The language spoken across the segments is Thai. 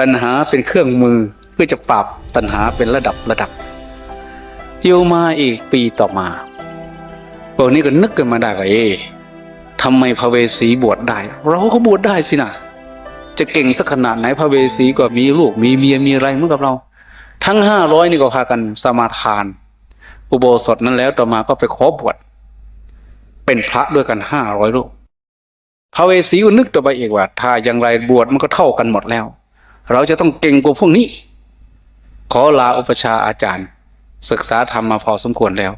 ตัณหาเป็นเครื่องมือเพื่อจะปรับตัณหาเป็นระดับระดับอยู่มาอีกปีต่อมาพวกนี้ก็นึกกันมาได้ว่าเอ๊ทำไมพระเวสีบวชได้ เราก็บวชได้สินะจะเก่งสักขนาดไหนพระเวสีก็มีลูกมีเมียมีอะไรเหมือนกับเรา ทั้งห้าร้อยนี่ก็พากันสมาทาน อุโบสถนั้นแล้วต่อมาก็ไปขอบวชเป็นพระด้วยกันห้าร้อยรูปพระเวสีก็นึกต่อไปอีกว่า ถ้าอย่างไรบวชมันก็เท่ากันหมดแล้ว เราจะต้องเก่งกว่าพวกนี้ ขอลาอุปชาอาจารย์ ศึกษาธรรมมาพอสมควรแล้ว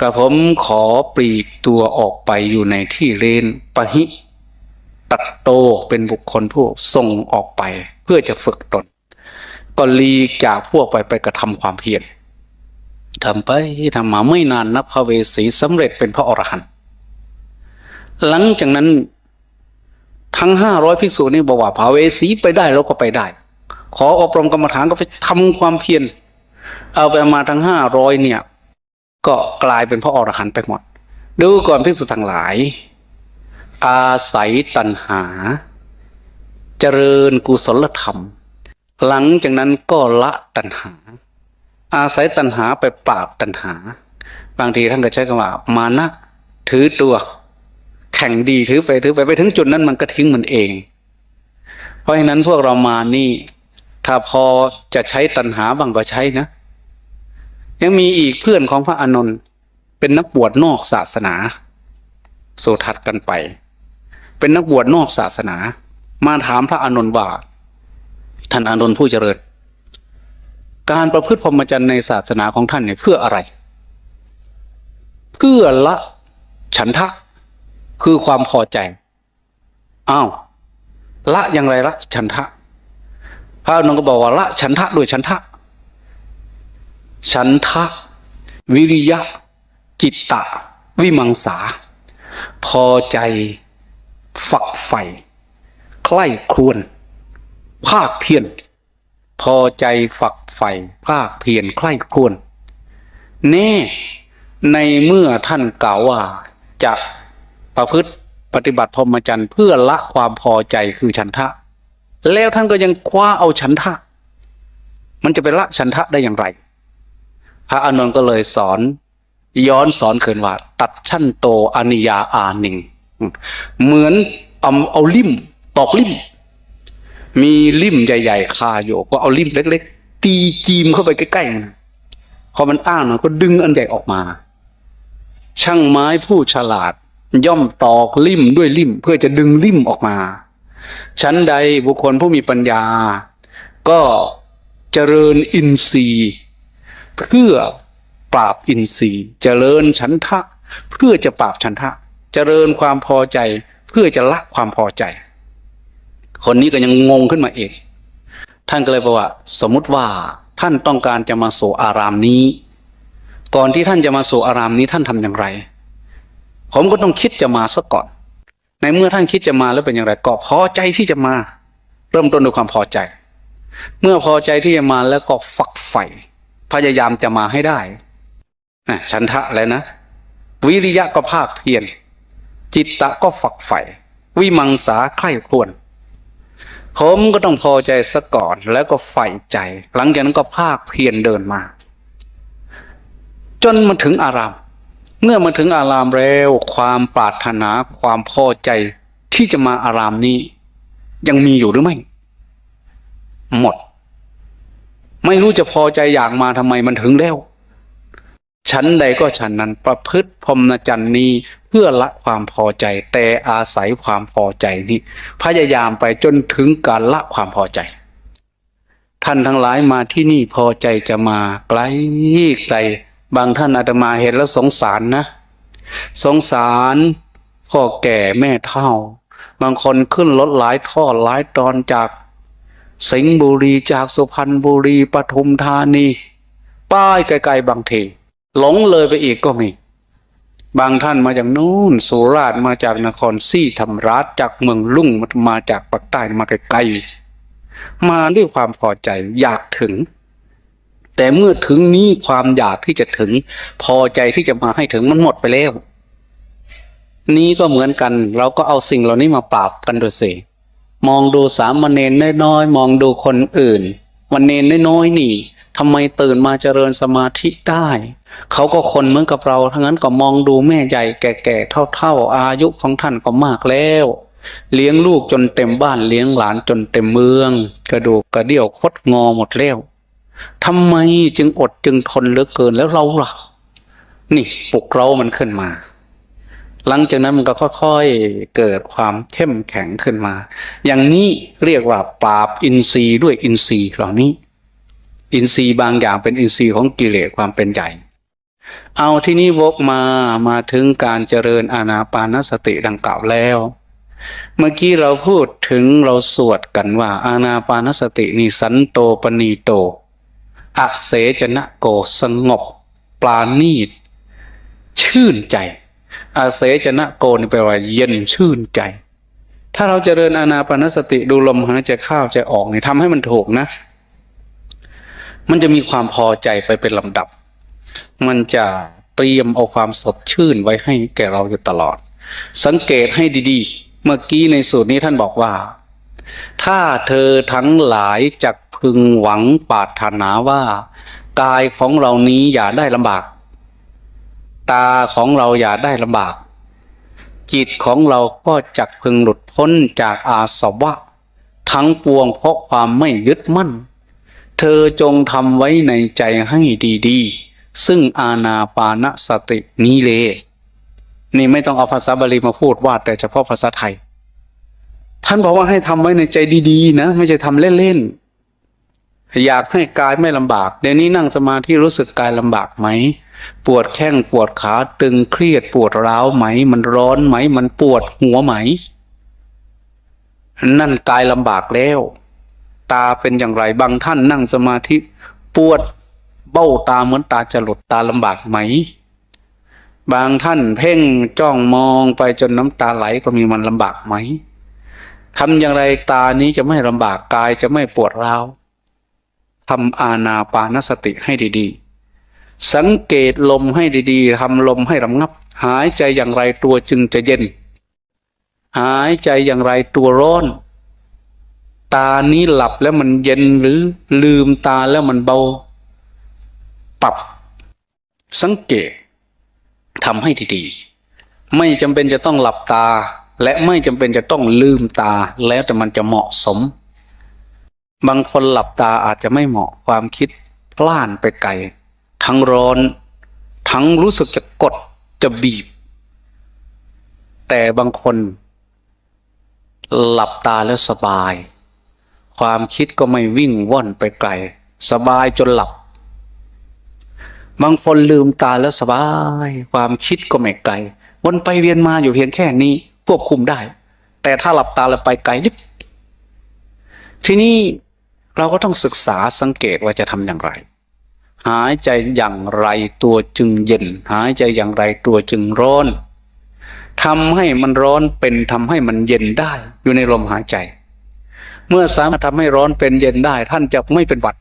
กระผมขอปลีกตัวออกไปอยู่ในที่เรนปะหิ ตัดโตเป็นบุคคลผู้ส่งออกไป เพื่อจะฝึกตน ก็ลีกจากพวกไปไปกระทำความเพียรทำไปทำมาไม่นานนับพระเวสีสำเร็จเป็นพระอรหันต์หลังจากนั้นทั้งห้าร้อยภิกษุนี่บอกว่าพระเวสีไปได้เราก็ไปได้ ขออบรมกรรมฐานก็ไปทำความเพียรเอาไปมาทั้งห้าร้อยเนี่ย ก็กลายเป็นพระอรหันต์ไปหมด ดูก่อนภิกษุทั้งหลาย อาศัยตัณหา เจริญกุศลธรรม หลังจากนั้นก็ละตัณหา อาศัยตัณหาไปปราบตัณหา บางทีท่านก็ใช้คำว่า มานะถือตัว แข่งดีถือไปถือไปไปถึงจุดนั้นมันก็ทิ้งมันเอง เพราะฉะนั้นพวกเรามานี่ ถ้าพอจะใช้ตัณหาบางก็ใช้นะ ยังมีอีกเพื่อนของพระอานนท์เป็นนักบวชนอกศาสนา โสทัดกันไป เป็นนักบวชนอกศาสนา มาถามพระอานนท์ว่าท่านอานนท์ผู้เจริญ การประพฤติพรหมจรรย์ในศาสนาของท่านเนี่ยเพื่ออะไร เพื่อละฉันทะคือความพอใจ อ้าว ละอย่างไรละฉันทะ ระอานนก็บอกว่าละฉันทะด้วยฉันทะ ฉันทะ วิริยะ จิตตะ วิมังสา พอใจฝักใฝ่ใคร่ครวญภาคเพียรพอใจฝักใฝ่ภาคเพียรใคร่ครวญแน่ในเมื่อท่านกล่าวว่าจะประพฤติปฏิบัติพรหมจรรย์เพื่อละความพอใจคือฉันทะ แล้วท่านก็ยังคว้าเอาฉันทะ มันจะไปละฉันทะได้อย่างไร พระอานนท์ก็เลยสอนย้อนสอนเคืนว่า ตัดชั้นโตอนิยาอาหนิง เหมือนเอาเอาลิ่มตอกลิ่ม มีลิ่มใหญ่ ๆ คาอยู่ก็เอาลิ่มเล็ก ๆ ตีจีมเข้าไปใกล้ๆมันพอมันอ้างมันก็ดึงอันใหญ่ออกมา ช่างไม้ผู้ฉลาด ย่อมตอกลิ่มด้วยลิ่ม เพื่อจะดึงลิ่มออกมา ชั้นใดบุคคลผู้มีปัญญา ก็เจริญอินทรีย์ เพื่อปราบอินทรีย์ เจริญฉันทะ เพื่อจะปราบฉันทะ เจริญความพอใจเพื่อจะละความพอใจ คนนี้ก็ยังงงขึ้นมาเอง ท่านก็เลยบอกว่า สมมุติว่าท่านต้องการจะมาสู่อารามนี้ ก่อนที่ท่านจะมาสู่อารามนี้ท่านทำอย่างไร ผมก็ต้องคิดจะมาซะก่อน ในเมื่อท่านคิดจะมาแล้วเป็นอย่างไรก็พอใจที่จะมา เริ่มต้นด้วยความพอใจ เมื่อพอใจที่จะมาแล้วก็ฝักใฝ่พยายามจะมาให้ได้นะฉันทะแล้วนะ วิริยะก็ภาคเพียรจิตตะก็ฝักใฝ่วิมังสาใคร่ควญผมก็ต้องพอใจซะก่อนแล้วก็ใฝ่ใจ หลังจากนั้นก็ภาคเพียรเดินมา จนมาถึงอาราม เมื่อมาถึงอารามแล้วความปรารถนาความพอใจที่จะมาอารามนี้ ยังมีอยู่หรือไม่ หมด ไม่รู้จะพอใจอยากมาทำไมมันถึงแล้วชั้นใดก็ฉันนั้นประพฤติพรหมจรรย์นี้เพื่อละความพอใจ แต่อาศัยความพอใจนี้พยายามไปจนถึงการละความพอใจ ท่านทั้งหลายมาที่นี่พอใจจะมาไกลไกล บางท่านอาจจะมาเห็นแล้วสงสารนะ สงสารพ่อแก่แม่เฒ่า บางคนขึ้นรถหลายทอดหลายตอนจากสิงห์บุรีจากสุพรรณบุรีปทุมธานี ป้ายไกลๆบางทีหลงเลยไปอีกก็มี บางท่านมาจากนู่นสุราษฎร์มาจากนครซี่ธรรมราชจากเมืองลุ่งมาจากปากใต้มาไกลๆมาด้วยความพอใจอยากถึง แต่เมื่อถึงนี้ความอยากที่จะถึง พอใจที่จะมาให้ถึงมันหมดไปแล้ว นี้ก็เหมือนกัน เราก็เอาสิ่งเหล่านี้มาปราบกันดูสิมองดูสามเณรน้อยๆมองดูคนอื่น วันเนรน้อยๆนี่ทำไมตื่นมาเจริญสมาธิได้ เขาก็คนเหมือนกับเราทั้งนั้นก็มองดูแม่ใหญ่แก่ๆเท่า ๆ อายุของท่านก็มากแล้ว เลี้ยงลูกจนเต็มบ้านเลี้ยงหลานจนเต็มเมือง กระดูกกระเดี่ยวคดงอหมดแล้ว ทำไมจึงอดจึงทนเหลือเกินแล้วเราล่ะ นี่ปลุกเรามันขึ้นมา หลังจากนั้นมันก็ค่อยๆเกิดความเข้มแข็งขึ้นมา อย่างนี้เรียกว่าปราบอินทรีย์ด้วยอินทรีย์เหล่านี้ อินทรีย์บางอย่างเป็นอินทรีย์ของกิเลสความเป็นใหญ่เอาที่นี้วกมามาถึงการเจริญอานาปานสติดังกล่าวแล้ว เมื่อกี้เราพูดถึงเราสวดกันว่าอานาปานสตินี่สันโตปณีโต อเสจนะโกสงบ ปราณีต ชื่นใจอาเสจนะโกนี่แปลว่า เย็นชื่นใจ ถ้าเราจเจริญอานาปนสติดูลมหายใจเข้าใจออกนี่ทำให้มันถูกนะ มันจะมีความพอใจไปเป็นลำดับ มันจะเตรียมเอาความสดชื่นไว้ให้แก่เราอยู่ตลอด สังเกตให้ดีๆ เมื่อกี้ในสูตรนี้ท่านบอกว่า ถ้าเธอทั้งหลายจัก พึงหวังปรารถนาว่า กายของเรานี้อย่าได้ลำบาก ตาของเราอย่าได้ลำบาก จิตของเราก็จักพึงหลุดพ้นจากอาสวะ ทั้งปวงเพราะความไม่ยึดมั่น เธอจงทำไว้ในใจให้ดีๆ ซึ่งอาณาปานสตินี้เลนี่ไม่ต้องเอาภาษาบาลีมาพูดว่าแต่เฉพาะภาษาไทย ท่านบอกว่าให้ทำไว้ในใจดีๆ นะ ไม่ใช่ทำเล่น ๆ อยากให้กายไม่ลำบาก เดี๋ยวนี้นั่งสมาธิรู้สึกกายลำบากไหม ปวดแข้งปวดขาตึงเครียดปวดร้าวไหม มันร้อนไหม มันปวดหัวไหม นั่นกายลำบากแล้ว ตาเป็นอย่างไรบางท่านนั่งสมาธิ ปวดเบ้าตาเหมือนตาจะหลุดตาลำบากไหม บางท่านเพ่งจ้องมองไปจนน้ำตาไหลก็มีมันลำบากไหมทำอย่างไรตานี้จะไม่ลำบากกายจะไม่ปวดร้าว ทำอาณาปานสติให้ดีๆ สังเกตลมให้ดีๆทำลมให้ระงับ หายใจอย่างไรตัวจึงจะเย็น หายใจอย่างไรตัวร้อน ตานี้หลับแล้วมันเย็นหรือลืมตาแล้วมันเบา ปรับ สังเกตทำให้ดีๆ ไม่จำเป็นจะต้องหลับตา และไม่จำเป็นจะต้องลืมตาแล้วแต่มันจะเหมาะสม บางคนหลับตาอาจจะไม่เหมาะความคิดพล่านไปไกล ทั้งร้อน ทั้งรู้สึกจะกดจะบีบ แต่บางคน หลับตาแล้วสบาย ความคิดก็ไม่วิ่งว่อนไปไกล สบายจนหลับ บางคนลืมตาแล้วสบาย ความคิดก็ไม่ไกล วนไปเวียนมาอยู่เพียงแค่นี้ควบคุมได้ แต่ถ้าหลับตาแล้วไปไกลลิบทีนี้ เราก็ต้องศึกษาสังเกตว่าจะทำอย่างไร หายใจอย่างไรตัวจึงเย็น หายใจอย่างไรตัวจึงร้อนทำให้มันร้อนเป็นทำให้มันเย็นได้ อยู่ในลมหายใจ เมื่อสามารถทำให้ร้อนเป็นเย็นได้ ท่านจะไม่เป็นหวัด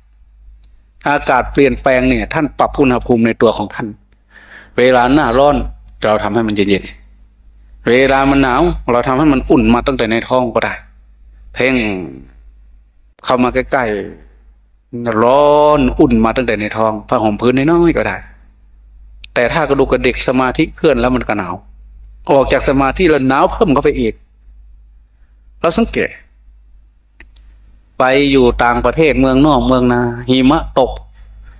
อากาศเปลี่ยนแปลงเนี่ย ท่านปรับอุณหภูมิในตัวของท่าน เวลาหน้าร้อนเราทำให้มันเย็นๆเวลามันหนาว เราทำให้มันอุ่นมาตั้งแต่ในท้องก็ได้ เพ่ง เข้ามาใกล้ๆร้อนอุ่นมาตั้งแต่ในท้องผ้าห่มพื้นน้อยๆก็ได้ แต่ถ้ากระดูกกระเดิกสมาธิเคลื่อนแล้วมันก็หนาว ออกจากสมาธิแล้วหนาวเพิ่มเข้าไปอีก เราสังเกต ไปอยู่ต่างประเทศเมืองนอกเมืองนาหิมะตก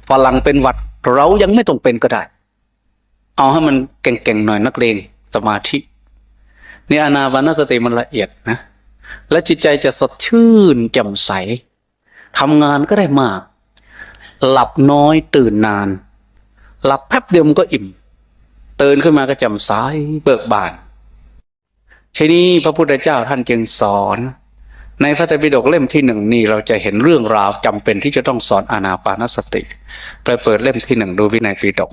ฝรั่งเป็นหวัด เรายังไม่ต้องเป็นก็ได้ เอาให้มันเก่งๆหน่อยนักเลงสมาธินี่อานาปานสติมันละเอียดนะ และจิตใจจะสดชื่นแจ่มใสทำงานก็ได้มาก หลับน้อยตื่นนาน หลับแป๊บเดียวมันก็อิ่มตื่นขึ้นมาก็แจ่มใสเบิกบานทีนี้พระพุทธเจ้าท่านจึงสอน ในพระไตรปิฎกเล่มที่หนึ่งนี่เราจะเห็นเรื่องราวจำเป็นที่จะต้องสอนอานาปานสติ ไปเปิดเล่มที่หนึ่งดูวินัยปิฎก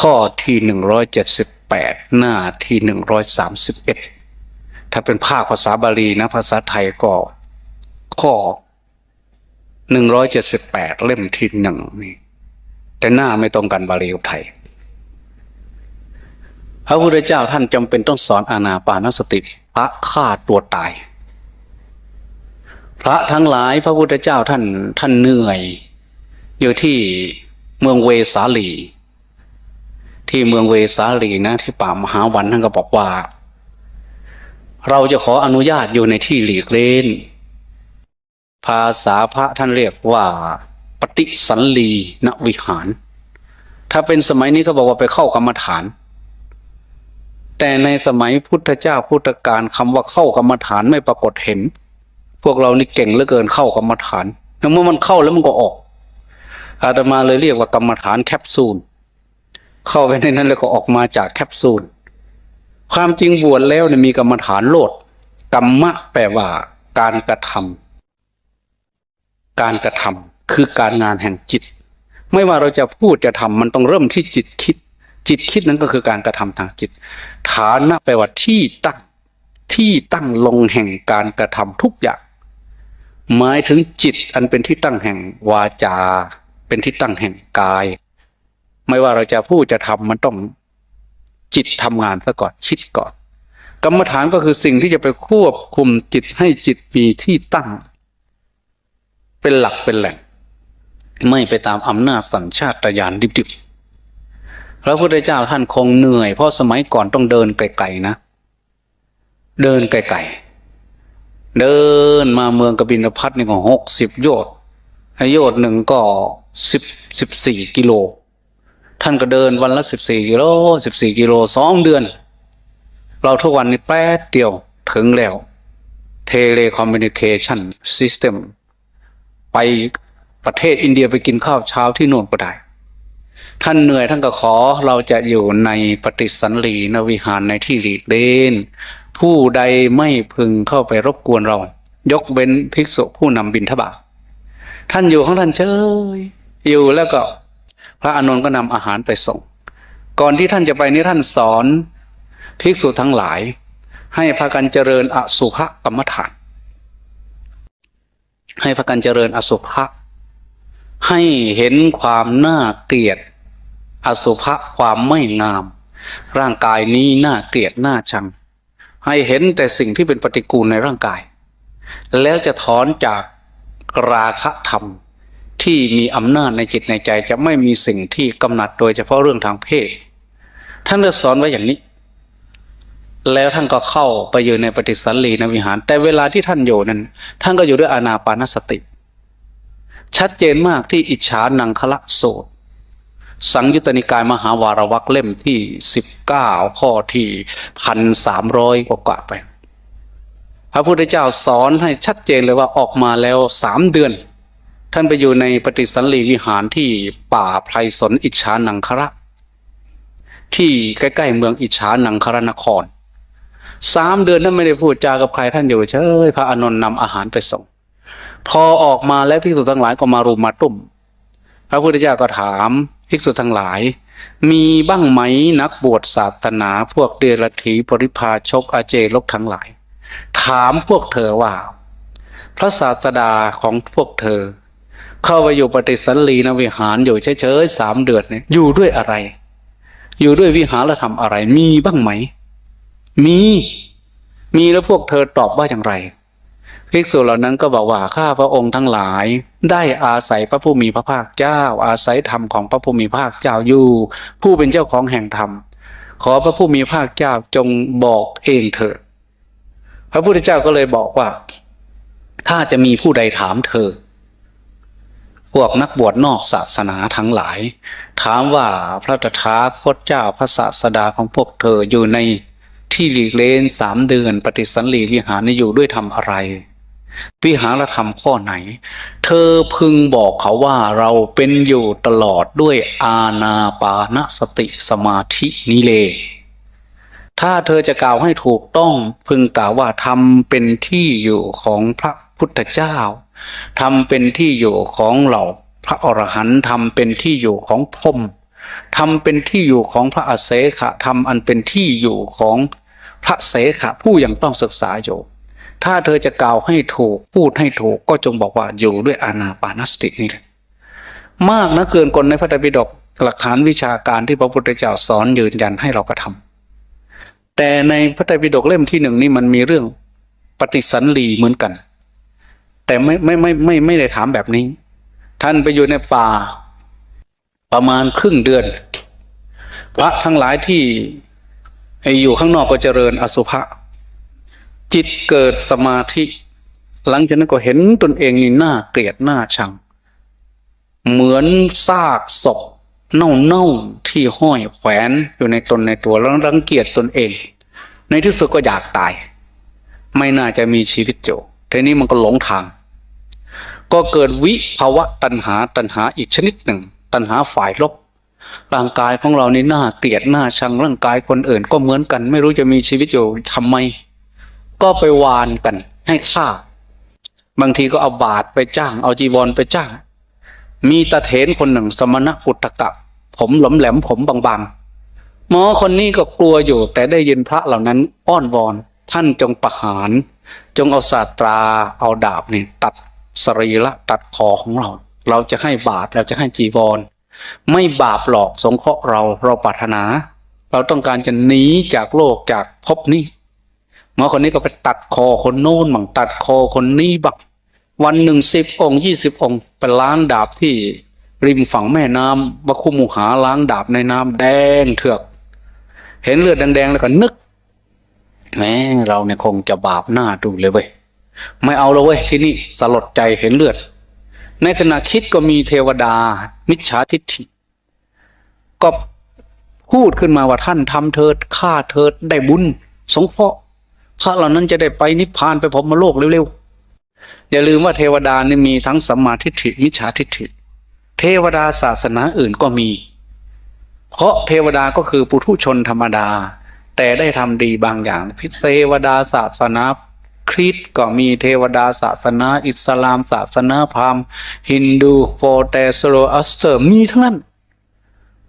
ข้อที่หนึ่งร้อยเจ็ดสิบแปดหน้าที่หนึ่งร้อยสามสิบเอ็ด ถ้าเป็นภาคภาษาบาลีนะ ภาษาไทยก็ข้อหนึ่งร้อยเจ็ดสิบแปดเล่มที่หนึ่งนี่แต่หน้าไม่ตรงกันบาลีกับไทย พระพุทธเจ้าท่านจำเป็นต้องสอนอานาปานสติพระฆ่าตัวตาย พระทั้งหลายพระพุทธเจ้าท่านท่านเหนื่อย อยู่ที่เมืองเวสาลี ที่เมืองเวสาลีนะ ที่ป่ามหาวันท่านก็บอกว่า เราจะขออนุญาตอยู่ในที่หลีกเล่นภาษาพระท่านเรียกว่า ปฏิสันลีณวิหาร ถ้าเป็นสมัยนี้ก็บอกว่าไปเข้ากรรมฐาน แต่ในสมัยพุทธเจ้าพุทธการคำว่าเข้ากรรมฐานไม่ปรากฏเห็น พวกเรานี่เก่งเหลือเกินเข้ากรรมฐานแล้วเมื่อมันเข้าแล้วมันก็ออก อาตมาเลยเรียกว่ากรรมฐานแคปซูล เข้าไปในนั้นแล้วก็ออกมาจากแคปซูล ความจริงบวชแล้วเนี่ยมีกรรมฐานโลดกรรมะแปลว่า การกระทำการกระทำคือการงานแห่งจิต ไม่ว่าเราจะพูดจะทำมันต้องเริ่มที่จิตคิด จิตคิดนั้นก็คือการกระทำทางจิต ฐานะแปลว่าที่ตั้งที่ตั้งลงแห่งการกระทำทุกอย่างหมายถึงจิตอันเป็นที่ตั้งแห่งวาจา เป็นที่ตั้งแห่งกาย ไม่ว่าเราจะพูดจะทำมันต้อง จิตทำงานซะก่อนคิดก่อน กรรมฐานก็คือสิ่งที่จะไปควบคุมจิตให้จิตมีที่ตั้ง เป็นหลักเป็นแหล่ง ไม่ไปตามอำนาจสัญชาตญาณดิบๆพระพุทธเจ้าท่านคงเหนื่อย เพราะสมัยก่อนต้องเดินไกลๆนะ เดินไกลๆเดินมาเมืองกบินพัทนี่ก็หกสิบโยชน์โยชน์หนึ่งก็สิบสิบสี่กิโล ท่านก็เดินวันละสิบสี่กิโลสิบสี่กิโลสองเดือน เราทุกวันนี้แป๊ดเดียวถึงแล้วเทเลคอมมิวนิเคชันซิสเต็มไปประเทศอินเดียไปกินข้าวเช้าที่โน่นก็ได้ ท่านเหนื่อยท่านก็ขอเราจะอยู่ในปฏิสันลีนวิหารในที่หลีกเล่นผู้ใดไม่พึงเข้าไปรบกวนเรา ยกเว้นภิกษุผู้นำบิณฑบาตท่านอยู่ของท่านเฉยอยู่แล้วก็ พระอานนท์ก็นำอาหารไปส่ง ก่อนที่ท่านจะไปนี่ท่านสอนภิกษุทั้งหลาย ให้พากันเจริญอสุภกรรมฐาน ให้พากันเจริญอสุภะให้เห็นความน่าเกลียด อสุภะความไม่งาม ร่างกายนี้น่าเกลียดน่าชัง ให้เห็นแต่สิ่งที่เป็นปฏิกูลในร่างกาย แล้วจะถอนจากราคะธรรม ที่มีอำนาจในจิตในใจ จะไม่มีสิ่งที่กำหนัดโดยเฉพาะเรื่องทางเพศ ท่านจะสอนไว้อย่างนี้ แล้วท่านก็เข้าไปอยู่ในปฏิสันลีนวิหาร แต่เวลาที่ท่านอยู่นั้น ท่านก็อยู่ด้วยอานาปานสติ ชัดเจนมากที่อิจฉานังคละโสดสังยุตติกายมหาวารวักเล่มที่สิบเก้าข้อที่พันสามร้อยกว่าไป พระพุทธเจ้าสอนให้ชัดเจนเลยว่าออกมาแล้วสามเดือน ท่านไปอยู่ในปฏิสันลีวิหารที่ป่าไพรสนอิจฉานังคระ ที่ใกล้ๆเมืองอิจฉานังครนครสามเดือนนั้นไม่ได้พูดจากับใครท่านอยู่เฉยพระอานนท์นำอาหารไปส่ง พอออกมาแล้วภิกษุทั้งหลายก็มารุมมาตุ้มพระพุทธเจ้าก็ถามภิกษุทั้งหลาย มีบ้างไหมนักบวชศาสนาพวกเดรัจฉีปริพาชกอาเจลกทั้งหลาย ถามพวกเธอว่า พระศาสดาของพวกเธอ เข้าไปอยู่ปฏิสันลีนวิหารอยู่เฉยๆสามเดือนเนี่ยอยู่ด้วยอะไร อยู่ด้วยวิหารธรรมอะไร มีบ้างไหม มี มีแล้วพวกเธอตอบว่าอย่างไรภิกษุเหล่านั้นก็บอกว่าข้าพระองค์ทั้งหลาย ได้อาศัยพระผู้มีพระภาคเจ้า อาศัยธรรมของพระผู้มีพระภาคเจ้าอยู่ ผู้เป็นเจ้าของแห่งธรรม ขอพระผู้มีพระภาคเจ้าจงบอกเองเถิดพระพุทธเจ้าก็เลยบอกว่า ถ้าจะมีผู้ใดถามเธอ พวกนักบวชนอกศาสนาทั้งหลาย ถามว่าพระตถาคตเจ้าพระศาสดาของพวกเธออยู่ในที่หลีกเลนสามเดือนปฏิสันลีวิหารนี้อยู่ด้วยทำอะไร วิหารธรรมข้อไหน เธอพึงบอกเขาว่าเราเป็นอยู่ตลอดด้วยอาณาปานสติสมาธินิเล ถ้าเธอจะกล่าวให้ถูกต้องพึงกล่าวว่าทำเป็นที่อยู่ของพระพุทธเจ้า ทำเป็นที่อยู่ของเหล่าพระอรหันต์ทำเป็นที่อยู่ของพรมทำเป็นที่อยู่ของพระอเสขะทำอันเป็นที่อยู่ของพระเสขะผู้ยังต้องศึกษาอยู่ ถ้าเธอจะกล่าวให้ถูกพูดให้ถูกก็จงบอกว่าอยู่ด้วยอานาปานสตินี่แหละมากนะเกินคนในพระไตรปิฎกหลักฐานวิชาการที่พระพุทธเจ้าสอนยืนยันให้เรากระทำแต่ในพระไตรปิฎกเล่มที่หนึ่งนี่มันมีเรื่องปฏิสันลีเหมือนกัน แต่ไม่ไม่ไม่ไม่ไม่ได้ถามแบบนี้ ท่านไปอยู่ในป่า ประมาณครึ่งเดือน พระทั้งหลายที่อยู่ข้างนอกก็เจริญอสุภะจิตเกิดสมาธิ หลังจากนั้นก็เห็นตนเองนี่น่าเกลียดหน่าชัง เหมือนซากศพเน่าๆที่ห้อยแขวนอยู่ในตนในตัวแล้วรังเกียจตนเอง ในที่สุดก็อยากตาย ไม่น่าจะมีชีวิตอยู่ทีนี้มันก็หลงทาง ก็เกิดวิภาวะตัณหาตัณหาอีกชนิดหนึ่ง ตัณหาฝ่ายลบ ร่างกายของเรานี่น่าเกลียดน่าชังร่างกายคนอื่น ก็เหมือนกัน ไม่รู้จะมีชีวิตอยู่ทำไม ก็ไปวานกันให้ฆ่า บางทีก็เอาบาทไปจ้าง เอาจีวรไปจ้าง มีตาเถนคนหนึ่งสมณะอุตกะผมหลมแหลมผมบางๆหมอคนนี้ก็กลัวอยู่ แต่ได้ยินพระเหล่านั้นอ้อนวอนท่านจงประหาร จงเอาศาสตราเอาดาบนี่ตัด สรีระตัดคอของเรา เราจะให้บาทเราจะให้จีวร ไม่บาปหลอกสงเคราะห์เราเราปรารถนา เราต้องการจะหนีจากโลกจากภพนี้หมอคนนี้ก็ไปตัดคอคนโน้นบังตัดคอคนนี้บังวันหนึ่งสิบองค์ยี่สิบองค์ไปล้างดาบที่ริมฝั่งแม่น้ำมาคุมุหาล้างดาบในน้ำแดงเถือก เห็นเลือดแดงๆแล้วก็นึกแม้เราเนี่ยคงจะบาปหน้าดูเลยเว้ย ไม่เอาแล้วเว้ยที่นี่สลดใจเห็นเลือด ในขณะคิดก็มีเทวดา มิจฉาทิฏฐิ ก็พูดขึ้นมาว่าท่านทำเถิดฆ่าเถิดได้บุญ สงเคราะห์พระเหล่านั้นจะได้ไปนิพพานไปพรมโลกเร็วๆ อย่าลืมว่าเทวดานี่มีทั้งสัมมาทิฏฐิมิจฉาทิฏฐิ เทวดาศาสนาอื่นก็มี เพราะเทวดาก็คือปุถุชนธรรมดา แต่ได้ทำดีบางอย่าง พิเศวดาศาสนา คริสต์ก็มีเทวดาศาสนา อิสลามศาสนาพราหมณ์ฮินดูโฟเตสโรอัสเตอร์มีทั้งนั้น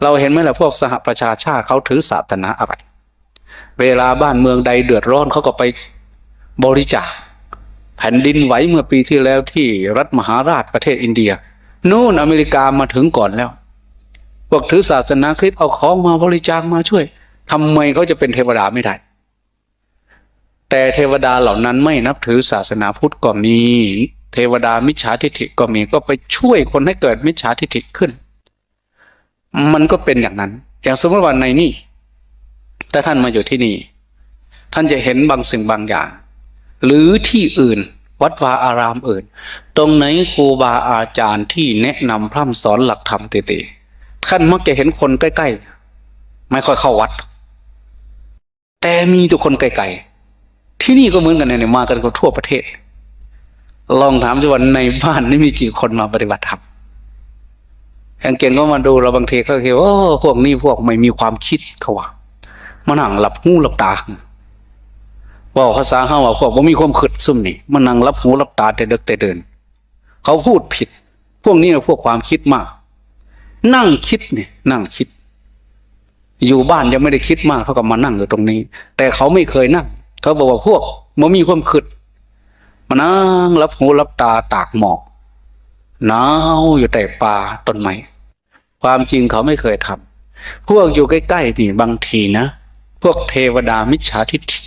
เราเห็นไหมล่ะพวกสหประชาชาติเขาถือศาสนาอะไร เวลาบ้านเมืองใดเดือดร้อนเขาก็ไปบริจาคแผ่นดินไหวเมื่อปีที่แล้วที่รัฐมหาราชประเทศอินเดีย นู่นอเมริกามาถึงก่อนแล้วพวกถือศาสนาคริสต์เอาของมาบริจาคมาช่วยทำไมเขาจะเป็นเทวดาไม่ได้ แต่เทวดาเหล่านั้นไม่นับถือศาสนาพุทธก็มี เทวดามิจฉาทิฐิก็มีก็ไปช่วยคนให้เกิดมิจฉาทิฐิขึ้น มันก็เป็นอย่างนั้น อย่างสมมติว่าในนี่ถ้าท่านมาอยู่ที่นี่ ท่านจะเห็นบางสิ่งบางอย่าง หรือที่อื่น วัดวาอารามอื่น ตรงไหนครูบาอาจารย์ที่แนะนำพร่ำสอนหลักธรรมเตๆท่านมักจะเห็นคนใกล้ๆ ไม่ค่อยเข้าวัด แต่มีทุกคนไกลๆ ที่นี่ก็เหมือนกันเนี่ยมากันทั่วประเทศ ลองถามดูว่าในบ้านนี่มีกี่คนมาปฏิบัติธรรมอย่างเก่งก็มาดูเราบางทีก็คิดว่าพวกนี้พวกไม่มีความคิดเขาว่ามานั่งหลับหูหลับตาบอกภาษาเขาว่าพวกว่ามีความขึดซุ่มนี่มานั่งรับหูรับตาแต่เด็กแต่เดิน เขาพูดผิด พวกนี้พวกความคิดมาก นั่งคิดเนี่ย นั่งคิด อยู่บ้านยังไม่ได้คิดมากเขาก็มานั่งอยู่ตรงนี้ แต่เขาไม่เคยนั่ง เขาบอกว่าพวกมันมีความขึดมานั่งรับหูรับตาตากหมอกหนาวอยู่แต่ป่าต้นไม้ความจริงเขาไม่เคยทำพวกอยู่ใกล้ๆนี่บางทีนะ พวกเทวดามิจฉาทิฏฐิ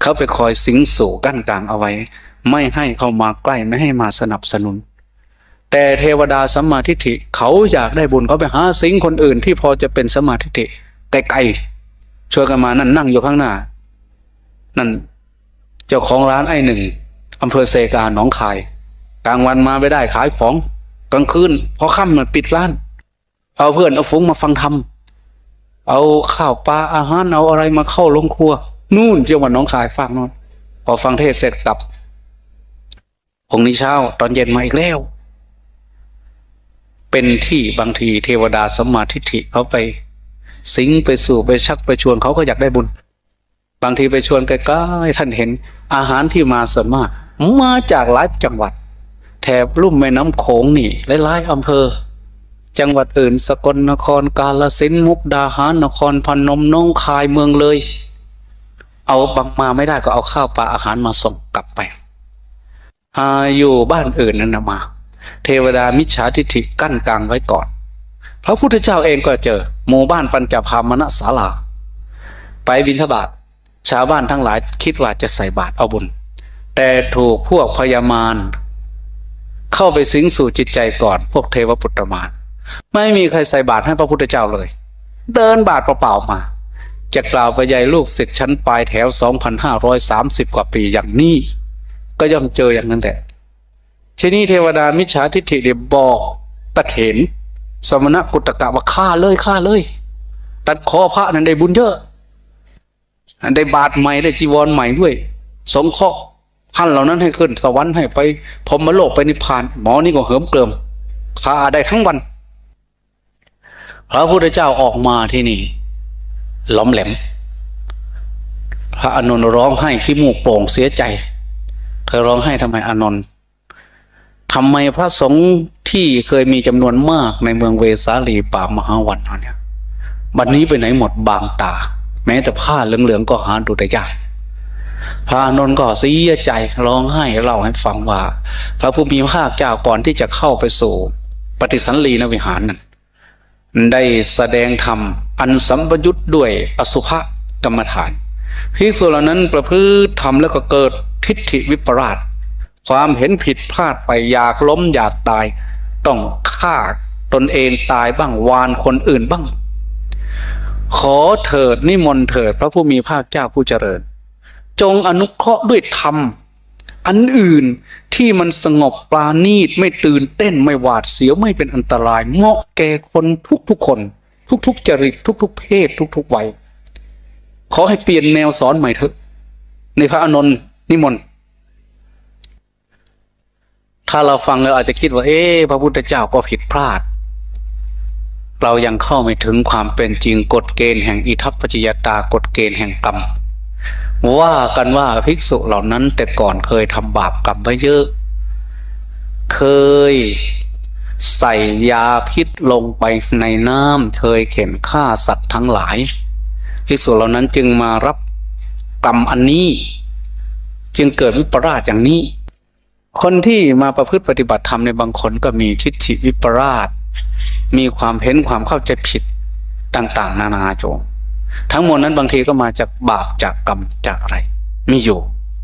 เขาไปคอยสิงสู่กั้นกลางเอาไว้ ไม่ให้เข้ามาใกล้ไม่ให้มาสนับสนุน แต่เทวดาสัมมาทิฏฐิเขาอยากได้บุญเขาไปหาสิงคนอื่นที่พอจะเป็นสัมมาทิฏฐิไกลๆช่วยกันมานั่นนั่งอยู่ข้างหน้า นั่นเจ้าของร้านไอ้หนึ่งอำเภอเซกาหนองคาย กลางวันมาไม่ได้ขายของกลางคืนพอค่ำมันปิดร้าน เอาเพื่อนเอาฟุ้งมาฟังธรรมเอาข้าวปลาอาหารเอาอะไรมาเข้าลงครัว นู่นจังหวัดหน้องคายฟังนอนพอฟังเทศเสร็จกลับพรุ่งนี้เช้า ตอนเย็นมาอีกแล้ว เป็นที่บางทีเทวดาสมมาทิฏฐิเขาไป สิงไปสู่ไปชักไปชวนเขาก็อยากได้บุญ บางทีไปชวนใกล้ๆท่านเห็นอาหารที่มาส่วนมาก มาจากหลายจังหวัด แถบลุ่มแม่น้ำโขงนี่หลายๆอำเภอ จังหวัดอื่น สกลนครกาลสินมุกดาหารนครพนมน้องคายเมืองเลย เอาบางมาไม่ได้ก็เอาข้าวปลาอาหารมาส่งกลับไปหาอยู่บ้านอื่นนั่นนะมา เทวดามิจฉาทิฏฐิกั้นกลางไว้ก่อน พระพุทธเจ้าเองก็เจอหมู่บ้านปัญจพามณศาลา ไปบิณฑบาต ชาวบ้านทั้งหลายคิดว่าจะใส่บาตรเอาบุญ แต่ถูกพวกพญามารเข้าไปสิงสู่จิตใจก่อน พวกเทวปุตตมารไม่มีใครใส่บาตรให้พระพุทธเจ้าเลย เดินบาตรเปล่าๆมา จะกล่าวไปยายลูกศิษย์ชั้นปลายแถว 2,530 กว่าปีอย่างนี้ ก็ย่อมเจออย่างนั้นแหละทีนี้เทวดามิจฉาทิฏฐิเดียบอกตะเถนสมณกุตกะว่าฆ่าเลยฆ่าเลย ตัดคอพระนั้นได้บุญเยอะ ได้บาทใหม่ได้จีวรใหม่ด้วย สงเคราะห์ท่านเหล่านั้นให้ขึ้น สวรรค์ให้ไปพรหมโลกไปนิพพาน หมอนี่ก็เหิมเกลิมฆ่าได้ทั้งวัน พระพุทธเจ้าออกมาที่นี่ล้อมแหลม พระอานนร้องไห้ขี้มูกโป่งเสียใจ เธอร้องไห้ทำไมอานนท์ทำไมพระสงฆ์ที่เคยมีจำนวนมากในเมืองเวสาลีป่ามหาวันเนี่ยบัดนนี้ไปไหนหมดบางตา แม้แต่ผ้าเหลืองๆก็หาดูได้ยากพระนนท์ก็เสียใจร้องไห้เล่าให้ฟังว่า พระผู้มีพระภาคเจ้าก่อนที่จะเข้าไปสู่ ปฏิสันลีนวิหารนั้นได้แสดงธรรมอันสัมปยุตด้วยอสุภกรรมฐานภิกษุเหล่านั้นประพฤติธรรมแล้วก็เกิดทิฏฐิวิปราช ความเห็นผิดพลาดไปอยากล้มอยากตาย ต้องฆ่าตนเองตายบ้างวานคนอื่นบ้าง ขอเถิดนิมนต์เถิด พระผู้มีภาคเจ้าผู้เจริญ จงอนุเคราะห์ด้วยธรรม อันอื่นที่มันสงบปราณีตไม่ตื่นเต้นไม่หวาดเสียวไม่เป็นอันตรายเหมาะแก่คนทุกๆคน ทุกๆจริตทุก ๆ เพศ ทุกๆวัยขอให้เปลี่ยนแนวสอนใหม่เถอะ ในพระอานนท์นิมนต์ถ้าเราฟังแล้วอาจจะคิดว่า เอ๊ะพระพุทธเจ้าก็ผิดพลาด เรายังเข้าไม่ถึงความเป็นจริงกฎเกณฑ์แห่งอิทัปปัจจยตากฎเกณฑ์แห่งกรรมว่ากันว่าภิกษุเหล่านั้นแต่ก่อนเคยทำบาปกรรมไว้เยอะ เคยใส่ยาพิษลงไปในน้ำเคยเข็นฆ่าสัตว์ทั้งหลายภิกษุเหล่านั้นจึงมารับกรรมอันนี้ จึงเกิดวิปราชอย่างนี้ คนที่มาประพฤติปฏิบัติธรรมในบางคนก็มีทิฏฐิวิปราช มีความเห็นความเข้าใจผิดต่าง ๆ นานาโจงทั้งหมดนั้นบางทีก็มาจากบาปจากกรรมจากอะไร มีอยู่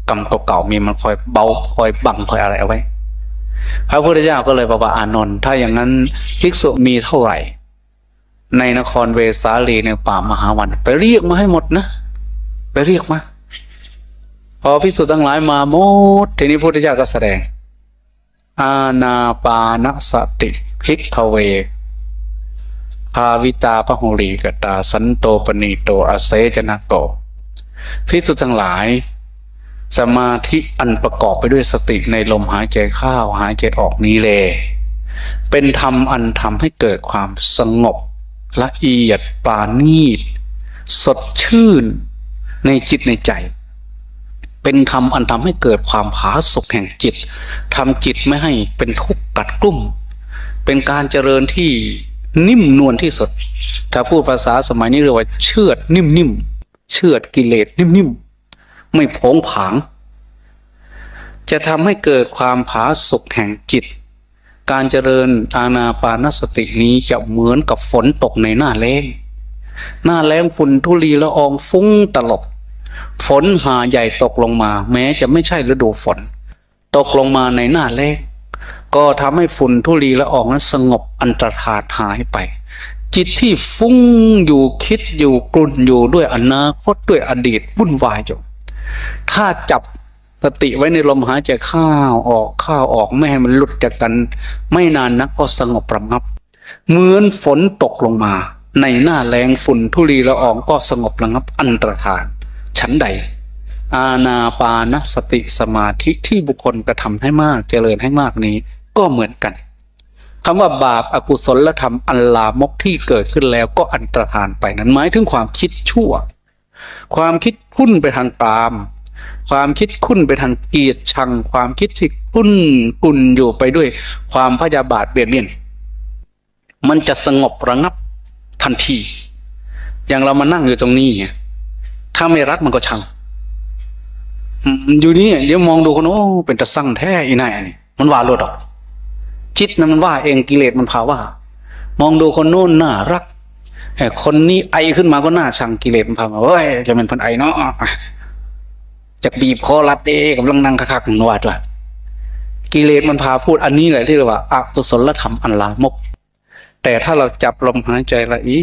กรรมเก่าๆมีมันคอยเบาคอยบังคอยอะไรเอาไว้ พระพุทธเจ้าก็เลยบอกว่าอานนท์ถ้าอย่างนั้นภิกษุมีเท่าไหร่ ในนครเวสาลีในป่ามหาวัน ไปเรียกมาให้หมดนะ ไปเรียกมา พอภิกษุทั้งหลายมาหมดทีนี้พระพุทธเจ้าก็แสดง อาณาปานสติ ภิกขเวภาวิตาพหุลีกตา สันโตปณีโตอาเซจนะโกพิสุทั้งหลาย สมาธิอันประกอบไปด้วยสติในลมหายใจเข้าหายใจออกนี้เลยเป็นธรรมอันทำให้เกิดความสงบ ละเอียดปราณีตสดชื่นในจิตในใจ เป็นธรรมอันทำให้เกิดความผาสุกแห่งจิตทำจิตไม่ให้เป็นทุกข์กัดกลุ่ม เป็นการเจริญที่นิ่มนวลที่สุด ถ้าพูดภาษาสมัยนี้เรียกว่าเชือดนิ่มๆ เชือดกิเลสนิ่มๆ ไม่ผงผาง จะทำให้เกิดความผาสุกแห่งจิต การเจริญอาณาปานสตินี้จะเหมือนกับฝนตกในหน้าแล้ง หน้าแล้งฝุ่นทุลีละอองฟุ้งตลบ ฝนหาใหญ่ตกลงมา แม้จะไม่ใช่ฤดูฝน ตกลงมาในหน้าแล้ง ก็ทำให้ฝุ่นทุลีละอองนั้นสงบอันตรธานหายไป จิตที่ฟุ้งอยู่คิดอยู่กลุ่นอยู่ด้วยอนาคตด้วยอดีตวุ่นวายอยู่ถ้าจับสติไว้ในลมหายใจเข้าออกเข้าออกไม่ให้มันหลุดจากกัน ไม่นานนักก็สงบระงับ เหมือนฝนตกลงมา ในหน้าแรงฝุ่นทุลีละอองก็สงบระงับอันตรธานฉันใด อาณาปานสติสมาธิที่บุคคลกระทำให้มากเจริญให้มากนี้ ก็เหมือนกันคำว่าบาปอากุศลธรรมอันลามกที่เกิดขึ้นแล้วก็อันตรธานไปนั้นหมายถึงความคิดชั่ว ความคิดคุ้นไปทางตาม ความคิดคุ้นไปทางเกียดชัง ความคิดที่คุ้นกุนอยู่ไปด้วย ความพยาบาทเบียดเบียน มันจะสงบระงับทันที อย่างเรามานั่งอยู่ตรงนี้ถ้าไม่รักมันก็ชัง อยู่นี่เดี๋ยวมองดูคนโอ้เป็นตะสั่งแท้อีนายนนี้มันว่าลดออก จิตนะมันว่าเองกิเลสมันพาว่า มองดูคนโน้นน่ารักแต่คนนี้ไอขึ้นมาก็น่าชังกิเลสมันพามาเฮ้ยจะเป็นคนไอเนาะจะบีบคอรัดเอกำลังนั่งคักๆนวดว่ะกิเลสมันพาพูดอันนี้แหละที่เรียกว่าอกุศลธรรมอันลามก แต่ถ้าเราจับลมหายใจละอี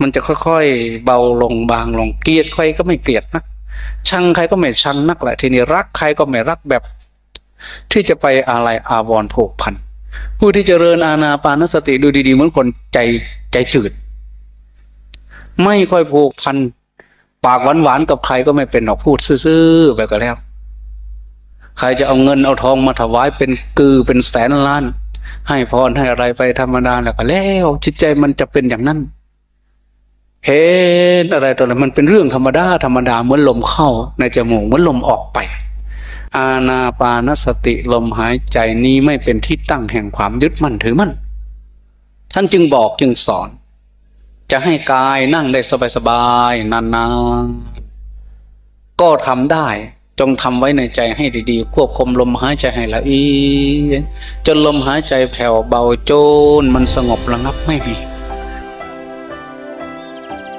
มันจะค่อยๆ เบาลงบางลงเกลียดใครก็ไม่เกลียดนักชังใครก็ไม่ชังนักแหละทีนี้รักใครก็ไม่รักแบบ ที่จะไปอะไรอาวรผูกพัน ผู้ที่เจริญอาณาปานสติดูดีๆ เหมือนคนใจใจจืด ไม่ค่อยผูกพัน ปากหวานๆกับใครก็ไม่เป็นหรอกพูดซื่อๆไปก็แล้ว ใครจะเอาเงินเอาทองมาถวายเป็นกือเป็นแสนล้าน ให้พรให้อะไรไปธรรมดาแล้วก็แล้วจิตใจมันจะเป็นอย่างนั้นเห็นอะไรตัวนั้นมันเป็นเรื่องธรรมดาธรรมดาเหมือนลมเข้าในจมูกเหมือนลมออกไป อาณาปานสติลมหายใจนี้ไม่เป็นที่ตั้งแห่งความยึดมั่นถือมั่น ท่านจึงบอกจึงสอน จะให้กายนั่งได้สบายๆนานๆ ก็ทำได้จงทำไว้ในใจให้ดีๆ ควบคุมลมหายใจให้ละเอียดจนลมหายใจแผ่วเบาโจนมันสงบระงับไม่มี